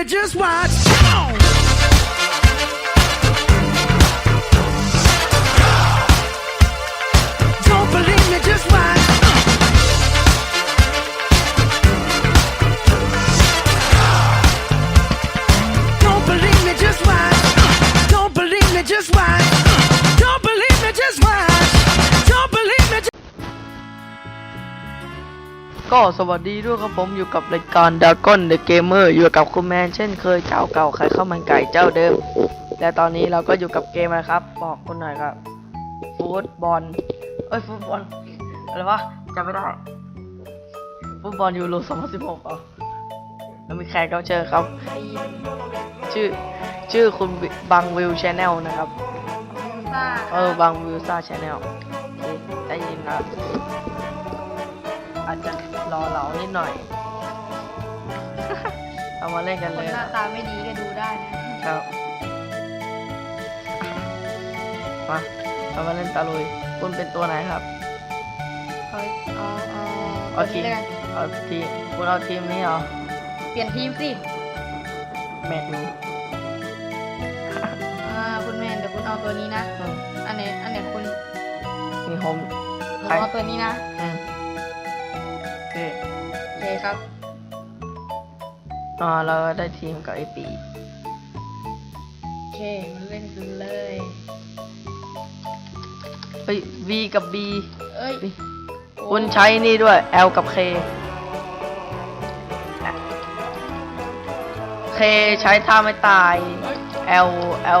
me, just watch. ก็สวัสดีด้วยครับผมอยู่กับรายการด a ก้อนเดอะเกมเมอร์อยู่กับคุณแมนเช่นเคยเจ้าเก่าใครข้าวมันไก่เจ้าเดิม และตอนนี้เราก็อยู่กับเกมอะไรครับบอกคุณหน่อยครับฟุตบอลเอ้ยฟุตบอลอะไรวะจำไม่ได้ฟุตบอลยูโร2016อะแล้วมีแขกรับเชิญครับ ชื่อชื่อคุณบังวิวชแนลนะครับ เออบังวิวซ่าชแนลได้ยินนะ อาจจะรอเหลานิดหน่อย เอามาเล่นกันคเลนยหน้าตาไม่ดีก็ดูได้นะครับมาเอามาเล่นตะลุย คุณเป็นตัวไหนครับเอาเอาเอาเอาตัวทีนี้มแล้วกันเอาทีมคุณเอาทีมนี้เหรอเปลี่ยนทีมสิแมนยูอ่าคุณแมนเดี๋ยวคุณเอาตัวนี้นะ อืมอันไหนอันไหนคุณมีโฮม ผมใคร เอาตัวนี้นะ อืมโอเคโอเคครับอ่าเราได้ทีมกับไอปีโอเคมาเล่นกันเลยเฮ้ย V กับ B เอ้ยคุณใช้นี่ด้วย L กับ K K ใช้ท่าไม่ตายเอ้ย L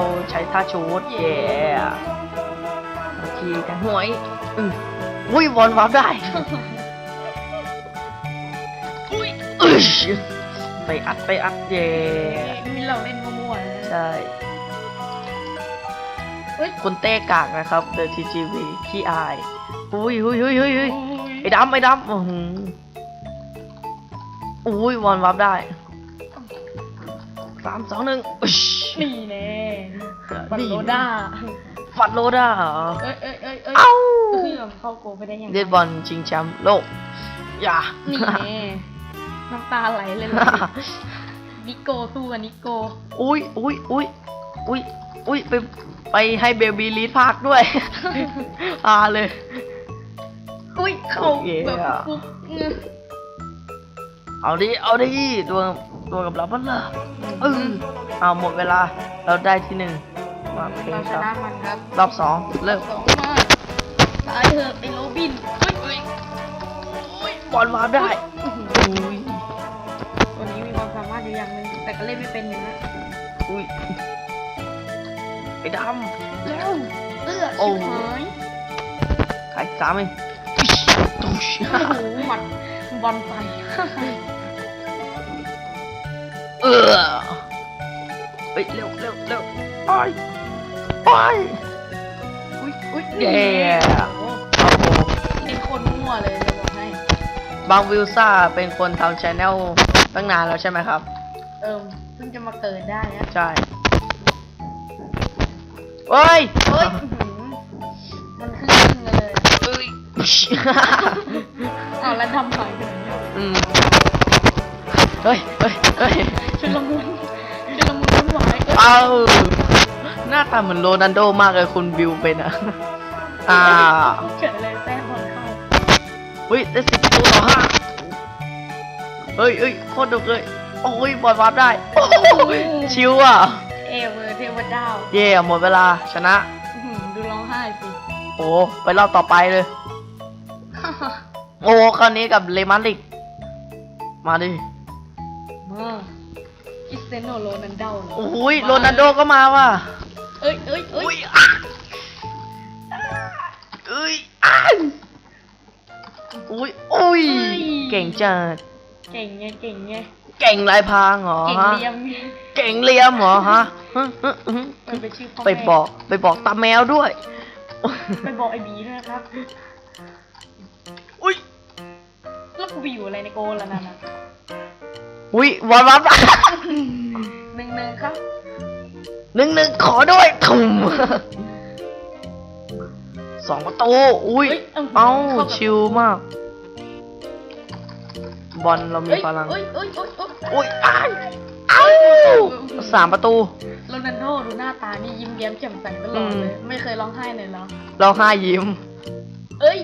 L ใช้ท่าชูดเย่โอเคกันหวยอืออุ้ยบอลวับได้ ไปอัดไปอัดเย่นี่เราเล่นมั่วๆนะใช่เฮ้ยคุณเต้กากนะครับ The TGV ขี้อายอุ้ยอุ้ยอุ้ยอุ้ยอุ้ยไอ้ดำไอ้ดำอื้อหืออุ้ยวอลวับได้สามสองหนึ่งอึชนี่แน่บัลโลด้าฟัดโลด้าเหรอเอ้ยเอ้ยเอ้ยเอ้ยเอ้าเอ้ยเข้าโกไปได้ยังไงเล่นบอลชิงแชมป์โลกอย่านี่แน่ น้ำตาไหลเลยล่ะนิโกสู้กับนิโก อุ้ยอุ้ยอุ้ยอุ้ยอุ้ยไปไปให้เบบีลีดพากด้วยอาเลย อุ้ยเข้าเย้แบบฟุกเงื้อเอาดิ เอาดิตัวตัวกับเราบ้านละเออเอาหมดเวลา เราได้ที่หนึ่งมาโอเคเราชครับนะมันครับรอบสองเริ่มสองมาตายเถอะไอ้โรบินเฮ้ยเฮ้ยอุ้ยบอลวาร์ปได้อื้อหืออุ้ย อยู่อย่างหนึ่งแต่ก็เล่นไม่เป็นอยู่นะอุ้ยไอ้ดำแล้ว เอื้อโอ้ ชิบหายใครสามเองตุ๊ชโอ้โหหมัดบอลไฟเออเฮ้ยเร็วเร็วเร็วไปไป อุ้ยอุ้ยเย้โอ้โหโอ้โหนี่โคนมั่วเลยจะบอกให้ บางวิลซ่าเป็นคนทำชแนลตั้งนานแล้วใช่ไหมครับ เอิมเพิ่งจะมาเกิดได้นะใช่เฮ้ยเฮ้ยอื้อหือมันขึ้นขึ้นเลยเอ้ยอ้าวแล้วทำหายไปไหนเนี่ยอืมเฮ้ยเฮ้ยเฮ้ยชุลมุนชุลมุนวุ่นวายเอ้ยเอาหน้าตาเหมือนโรนัลโดมากเลยคุณบิวเป็นอะอ่าเกิดอะไรแต้มบอลเข้าเฮ้ยได้สิบตัวต่อห้าเฮ้ยเฮ้ยโคตรดุเลย โอ้ยบอลวาร์ปได้โอ้ยชิวอะ เอเวอร์เทวดาวเย่หมดเวลาชนะ อื้อหือดูร้องไห้สิ โอ้ไปรอบต่อไปเลย โอ้คราวนี้กับเลมันลิก มาดิมาคริสเตียโนโรนัลโดเหรอโอ้ยโรนัลโดก็มาว่ะเอ้ยเอ้ยเอ้อุ้ยยอะเอ้ยอะอุ้ยอุ้ยเก่งจัด เก่งไงเก่งไง เก่งลายพรางเหรอเก่งฮะเลียมไงเก่งเลียมเหรอฮะฮึฮึฮึมันเป็นชื่อพ่อไปแม่บอกไปบอกตาแมวด้วย ไปบอกไอ้บีด้วยนะครับ อุ้ยแล้วกูไปอยู่อะไรในโกลแล้วนั่นน่ะอุ้ยวันวับหนึ่งหนึ่งครับหนึ่งหนึ่งขอด้วยทุ่มสองประตู อุ้ย เอ้ยเอ้าเข้ากับชิลมาก บอลเรามีเอ้ยพลังเอ้ยเอ้ยเอ้ยเอ้ยอุ้ยอ้ายอ้ายเสามประตูโรนัลโดดูหน้าตานี่ยิ้มแย้มแจ่มใสตลอดเลย ไม่เคยร้องไห้เลยเหรอร้องไห้ยิ้ม เอ้ย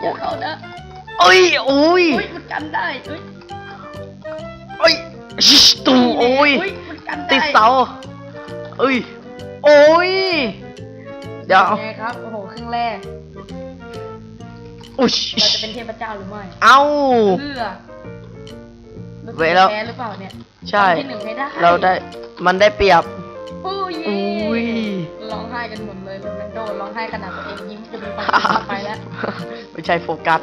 อย่าเข้านะเอ้ยโอ้ยเฮ้ยมันกันได้เอ้ยเอ้ยชิชตูโอ้ยเฮ้ยมันกันได้ติดเสาเอ้ยโอ้ยเดี๋ยวไงครับโอ้โหครึ่งแรก อุ้ยเราจะเป็นเทพเจ้าหรือไม่เอ้า เพื่อรู้สึกเว้ยแล้ว แพ้หรือเปล่าเนี่ยใช่ที่หนึ่งไม่ได้เราได้ มันได้เปรียบ โอ้ยอุ้ย ร้องไห้กันหมดเลยโรนัลโดร้องไห้ขนาดตัวเองยิ้มจะมีความสุขไปแล้วไม่ใช่โฟกัส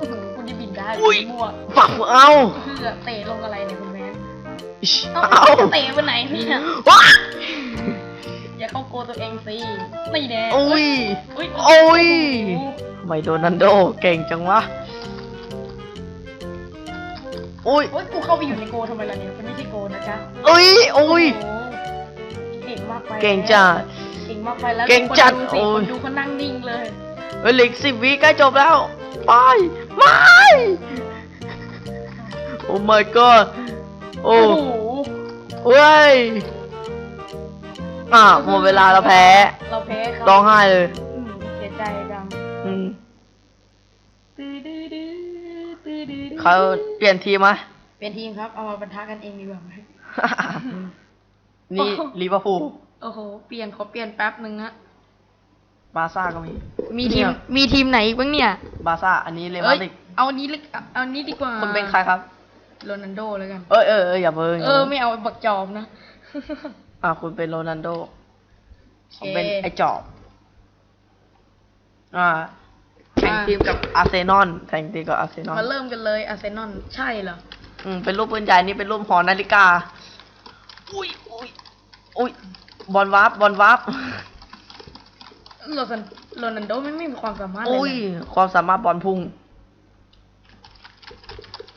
อื้อหือคุณที่บินได้อุ้ยมั่วฝักเอ้าเพื่อเตะลงอะไรเนี่ยคุณแม่อิ๊ชเอ้าเอ้าจะเตะไปไหนเนี่ยว้า อย่าเข้าโกตัวเองสิไม่แน่โอ้ยเอ้ยโอ้ยโอ้โหทำไมโดนันโดเก่งจังวะอุ้ยโอ้ยกูเข้าไปอยู่ในโกทำไมล่ะเนี่ยมันไม่ใช่โกนะจ๊ะอุ้ยอุ้ยโโหเก่งมากไปเก่งจัดเก่งมากไปแล้วเก่งจัดคนโอ้ดูยสิคนดูเขานั่งนิ่งเลยเฮ้ยเหลือสิบวิใกล้จบแล้ว ไปไปโอ้ my god โอ้โอ้โหเว้ย อะหมดเวลาเราแพ้เราแพ้ครับร้องไห้เลย อืมเสียใจจังอืมตื้อดื้อดื้อตื้อดื้อดื้อเขาเปลี่ยนทีมไหม เป็นทีมครับ เอามาปะทะกันเองดีกว่าไหม นี่โอ้ลิเวอร์พูลโอ้โห เปลี่ยนขอเปลี่ยนแป๊บหนึ่งฮะบาร์ซ่าก็มี มีทีม เนี่ย มีทีมไหนอีกบ้างเนี่ยบาร์ซ่าอันนี้เลเอ้มายดริดเอาอันนี้เลยเอาอันนี้ดีกว่าคุณเป็นใครครับ โรนัลโดแล้วกัน เอ้ยเออเอออย่าเพิ่งเออ ไม่เอาบักจอมนะ อะคุณเป็นโรนัลโดโอผมเคเป็นไอจอบอ่าแข่งทีมกับอาร์เซนอลแข่งทีมกับอาร์เซนอลมาเริ่มกันเลยอาร์เซนอลใช่เหรออืมเป็นรูปปืนใหญ่นี่เป็นรูปหอนาฬิกา อุ้ยอุ้ยอุ้ยบอลวาร์ปบอลวาร์ปโรนันโรนัลโดไม่ไม่มีความสามารถเลยอุ้ยนะความสามารถบอลพุ่ง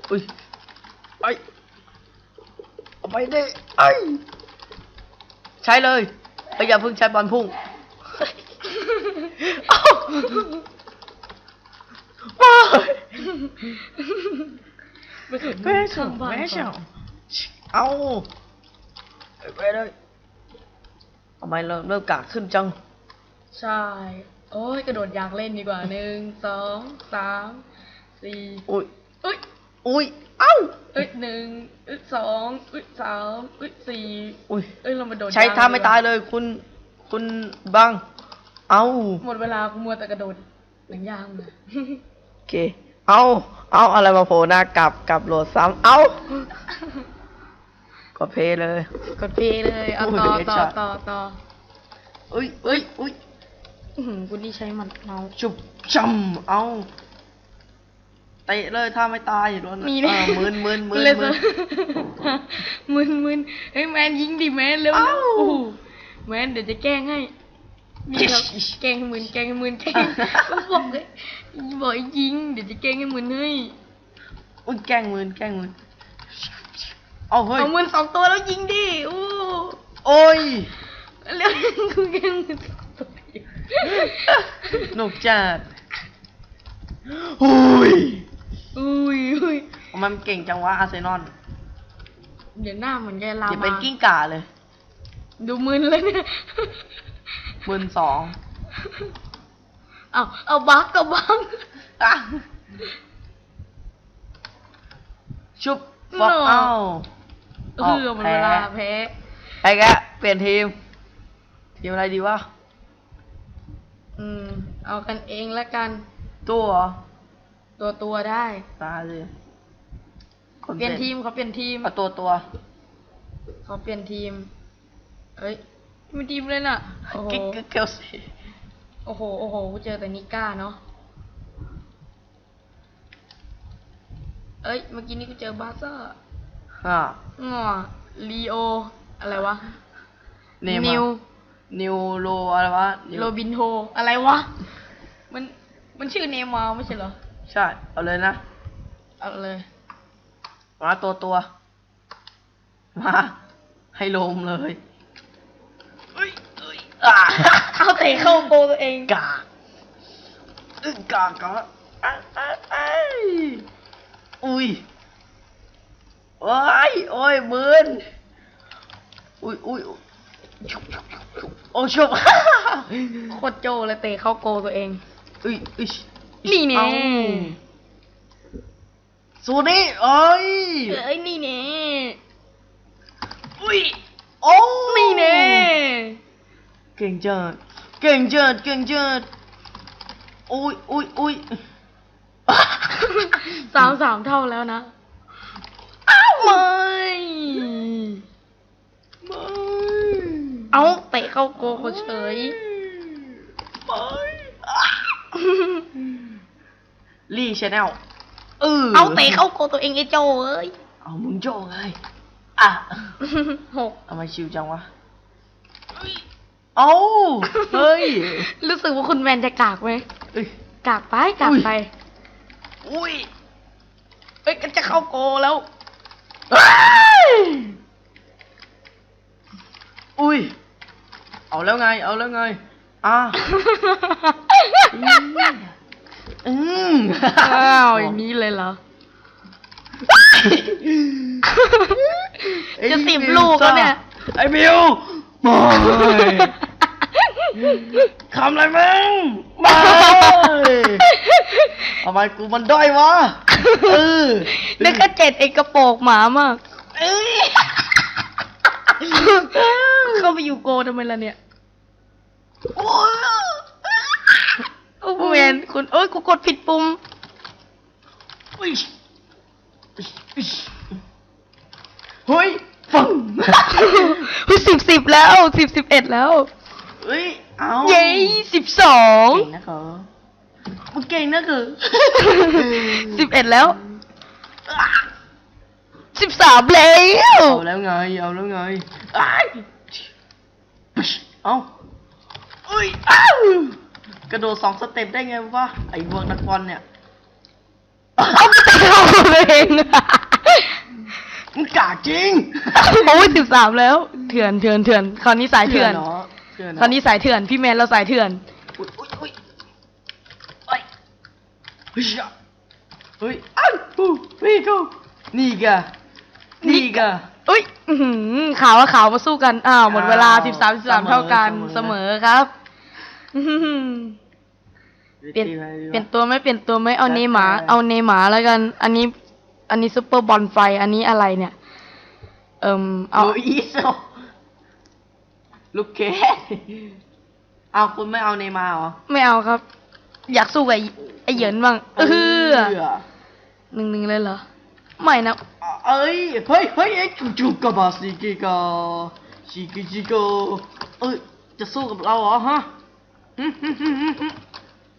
อุ้ยไอยเอาไปดิไอย ใช้เลยเอ้ยอย่าเพิ่งใช้บอลพุ่งเอ้าว้ายไปถึงแม่เฉาข้างบ้านแม่ก่เฉาอนเอาไปไปเลยทำไมเริ่มเริ่มกากขึ้นจัง ใช่ โอ้ยกระโดดอยากเล่นดีกว่าหนึ่งสองสามสี่อุ้ยเอ้ยอุ้ย เอ้าเอ้ยหนึ่งเอ้ยสองเอ้ยสามเอ้ยสี่อุ้ยเอ้ยเรามาโดดใช้ยงท่าไม่ดีกว่ตายเลยคุณคุณบัง เอาหมดเวลากูมัวแต่กระโดดหนังยางเลยโอเค เอาเอาอะไรมาโผล่หน้ากลับกลับโหลดซ้ำเอาก็เพลย์เลย กดเพลย์เลยเอาต่อโอ้ยต่อช็อตต่อต่ออุ้ยอุ้ยอุ้ยอื้อหือกูนี่ใช้หมัดเมาส์จุบจำเอา เตะเลยถ้าไม่ตายโดนมีเอแน่อมืนมืนมืนเลยมืนมึนมึนเฮ้ยแมนยิงดิแมนเร็วเอ้า โอ้โหแมนเดี๋ยวจะแกล้งให้นี่ครับแกล้งให้มึนแกล้งให้มึนแกล้งบอกเลยบอกให้ยิงเดี๋ยวจะแกล้งให้มึนให้อุ้ยแกล้งมืนแกล้งมืนเอาเฮ้ยเอามึนสองตัวแล้วยิงดิโอ้โอ้ยเร็วกูแกล้งมึนสองตัวอยู่หนุกจัดอุ้ย อุ้ยอุ้ยทำไมมันเก่งจังวะอาร์เซนอลเดี๋ยวหน้าเหมือนแกลาอย่ามาเป็นกิ้งก่าเลยดูมึนเลยเนี่ยมืนสองเอาเอาบักกับบัก อะชุบฟอกโน่เอ้า เออมันเวลาแพ้ไอ้แกะเปลี่ยนทีม ทีมอะไรดีวะอืม เอากันเองละกัน ตัวเหรอ ตัวตัวได้ ตายเลยคนเปลี่ยนทีมเขาเปลี่ยนทีมเอาตัวตัวเขาเปลี่ยนทีมเอ้ยมีทีมเลยน่ะโอ้โหกิ๊กกิ๊กเกลซีโอ้โหโอ้โหกูเจอแต่นิก้าเนาะเอ้ยเมื่อกี้นี้กูเจอบาร์ซ่าอ่างอลีโอ อะไรวะ เนนิว นิวโรอะไรวะนิวโรบินโฮ อะไรวะ มัน มันชื่อเนย์มาร์ไม่ใช่เหรอ ใช่ เอาเลยนะ เอาเลย มาตัวตัว มา ให้ลมเลยเอ้ยเอ้ยอ่าเอาเตะเข้าโกตัวเองกากอึกากากอะอะอะอุ้ยโอ้ยโอ้ยมืนอุ้ยอุ้ยอุ๊ยโอ้ชุบโคตรโจเลยเตะเข้าโกตัวเองอุ้ยอุ้ย นี่แน่เอ้าสูนี่เอ้ย เอ้ยนี่เน่อุ้ยโอ้นี่เน่เก่งจัดเก่งจัดเก่งจัดอุ้ยอุ้ยอุ้ยสามสามเท่าแล้วนะอ้าวไม่ไม่เอาเตะเข้าโกเขาเฉยไม่ ลี่ชาแนลเออเอาเตะเข้าโกตัวเองไอ้โจเอ้ยเอามึงโจ้ไงอะหกทำไมชิวจังวะเอาเฮ้ย รู้สึกว่าคุณแมนจะกากไหมเอ้ยกากไปกากไป อุ้ยเอ้ยก็จะเข้าโกแล้วเอ้ยอุ้ย เอาแล้วไง เอาแล้วไง อะ อืมอ้าวอย่างนี้เลยเหรอไอ้จะสิบมิวลูกแล้วเนี่ย ไอ้มิวไม่ทำอะไรมึงไม่ทำไมกูมันด้อยวะเออแล้วก็เจ็ดไอ้กระโปรงหมามากเอ้ยเข้าไปอยู่โกทำไมล่ะเนี่ยโอ้ยโอ้แม นคุณเอ้ยกูกดผิดปุ่มอุ๊ยเฮ้ยฟังเฮ้ยสิบสิบแล้วสิบสิบเอ็ดแล้วเฮ้ยเอาเย้สิบสองเก่งนะเหรอมึงเก่งนะเหรอสิบเอ็ดแล้วสิบสามแล้วเอาแล้วไงเอาแล้วไงอ้ายเอาเอ้ยอ้าว กระโดดสองสเต็ปได้ไงวะไอ้วกนักบอลเนี่ยเอาไปเตะเข้าตัวเองมึงกาจริงโอ้ยสิบสามแล้ว เถื่อนเถื่อนเถื่อนคราวนี้สายเถื่อนเนาะคราวนี้สายเถื่อนพี่แมนเราสายเถื่อนอุ้ยอุ้ยอุ้ยเอ้ยฮ้ยเฮ้ยอ้าวอู้พี่กูนี่กะนี่กะอุ้ยอื้อหือขาวกับขาวมาสู้กันอ้าวหมดเวลาสิบสามสิบสามเท่ากันเสมอครับ เปลี่ยนเปลี่ยนตัวไหมเปลี่ยนตัวไหมเอาเนย์หมาเอาเนย์หมาแล้วกัน อันนี้ อันนี้ซุปเปอร์บอลไฟ อันนี้อะไรเนี่ย เอิมเอาลูอิโซลูกเกดเอาคุณไม่เอาเนย์มาร์เหรอไม่เอาครับ อยากสู้กับไอ้ไอเหยินบ้างเออหนึ่งหนึ่งเลยเหรอ ไม่นะ เอ้ยเฮ้ยเฮ้ยเอ้ยจูจูกะบาซิกิกาชิกิจิโกเอ้ยจะสู้กับเราเหรอฮะหึหึหึหึหึ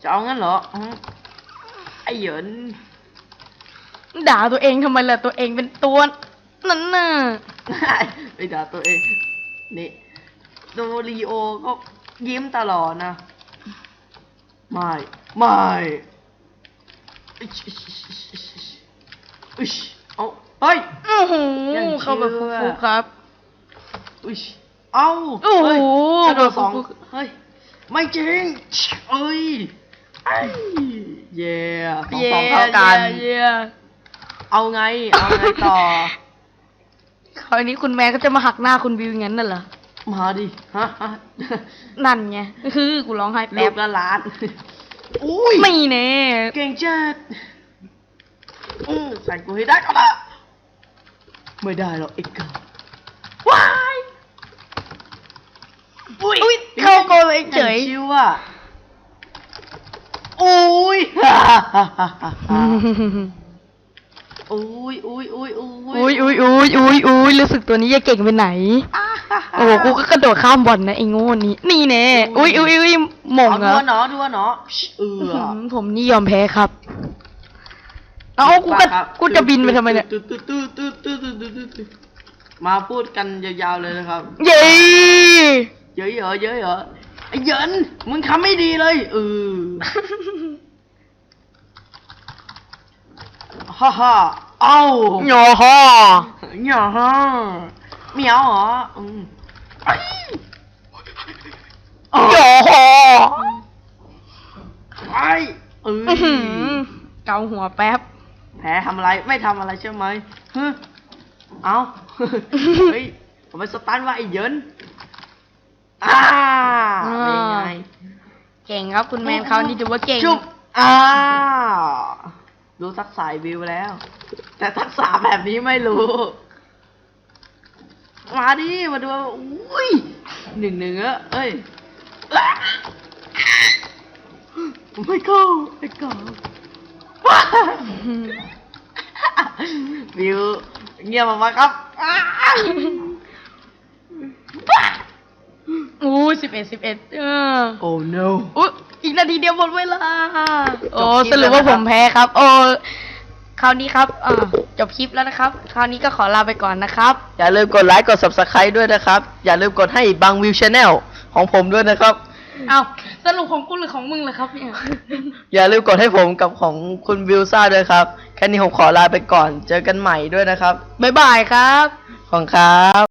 จะเอางั้นเหรอหึไอ้เหยินด่าตัวเองทำไมล่ะตัวเองเป็นตัวนั่นน่ะไปด่าตัวเอง นี่โดรีโอก็ยิ้มตลอดนะ ไม่ ไม่อิ๊ชอิ๊ชอิ๊ชอิ๊ชอิ๊ชอิ๊ชเอาเฮ้ยโอ้โหยังเชื่อเข้าแบบฟุกๆครับอิ๊ชเอาโอ้โหเฮ้ยกระโดดสองฟุกเฮ้ย ไม่จริง เอ้ยไอ้เย่สองสองเท่ากัน เย้เอาไง เอาไงต่อ คราวนี้คุณแม่ก็จะมาหักหน้าคุณบิวอย่างนั้นน่ะเหรอ มาดิ ฮะฮะนั่นไงคือกูร้องไห้ลูแป๊บกละล้าน อุ้ย ไม่แน่เก่งจัดอือใส่กูให้ได้ก็ละไม่ได้หรอกไอ้เกาว้าย อุ้ยอุ้ยเข้า โกลเองเฉยชิวอะอุ้ยฮ่าฮ่าฮ่าฮ่าอุ้ยอุ้ยอุ้ยอุ้ยอุ้ยอุ้ยอุ้ยอุ้ยอุ้ยรู้สึกตัวนี้จะเก่งไปไหนอ่าฮ่าฮ่าโอ้โห กูก็กระโดดข้ามบอลนะไอ้โง่นี้นี่แน่ อุ้ยอุ้ยอุ้ยหม่งเอาเหรดูอว่าเนาะดูว่าเนาะเอออื้อหือผมนี่ยอมแพ้ครับ เอากูก็กูจะบินไปทำไมเนี่ยตึ๊ดตึ๊ดตึ๊ดตึ๊ดตึ๊ดตึ๊ดตึ๊ดตึ๊ดตึ๊ดมาพูดกันยาวๆเลยนะครับ เย้เยอะเหรอเยอะเหรอ ไอ้เหยินมึงทำไม่ดีเลยเออฮ่าฮ่าเอ้าหยอฮอหย่าฮ่าเหมียวเหรออืมไอ้หยอฮอไอ้เอออื้อหือเกาหัวแป๊บแพ้ทำอะไรไม่ทำอะไรใช่ไหมฮะเอ้าเฮ้ยผมไปสตันว่าไอ้เหยิน อ่าเป็นไงเก่งครับคุณแมนเขาวนี่ถือว่าเก่ง จุบอ่ารู้ทักษะวิวแล้ว แต่ทักษะแบบนี้ไม่รู้ มาดิ มาดูอุ้ยหนึ่งหนึ่งอะเอ้ยไม่เข้าไม่เข้าวิวเงียบออกมาครับ อ้าอู้สิบเอ็ดสิบเอ็ดเออโอ้ no อุ๊ยอีกนาทีเดียวหมดเวลา โอ้จบคลิปสรุปว่าแล้วนะครับผมแพ้ครับ โอ้คราวนี้ครับอ่าจบคลิปแล้วนะครับ คราวนี้ก็ขอลาไปก่อนนะครับ อย่าลืมกดไลค์กด subscribe ด้วยนะครับ อย่าลืมกดให้บางวิวช anel ของผมด้วยนะครับ เอาสรุปของกูหรือของมึงเหรอครับเนี่ย อย่าลืมกดให้ผมกับของคุณวิวซ่าด้วยครับ แค่นี้ผมขอลาไปก่อน เจอกันใหม่ด้วยนะครับ บ๊ายบายครับ ขอบคุณครับ